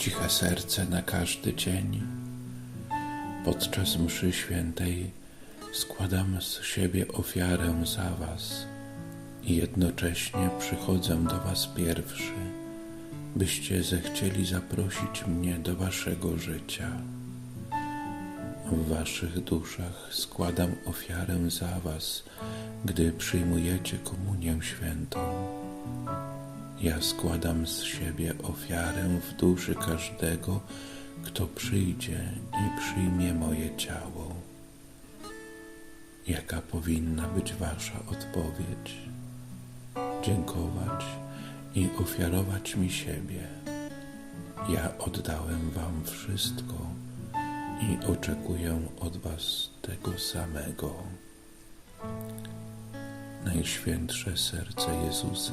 ciche serce na każdy dzień. Podczas mszy świętej składam z siebie ofiarę za Was i jednocześnie przychodzę do Was pierwszy, byście zechcieli zaprosić mnie do Waszego życia. W Waszych duszach składam ofiarę za Was, gdy przyjmujecie komunię świętą. Ja składam z siebie ofiarę w duszy każdego, kto przyjdzie i przyjmie moje ciało. Jaka powinna być Wasza odpowiedź? Dziękować i ofiarować mi siebie. Ja oddałem Wam wszystko i oczekuję od Was tego samego. Najświętsze serce Jezusa,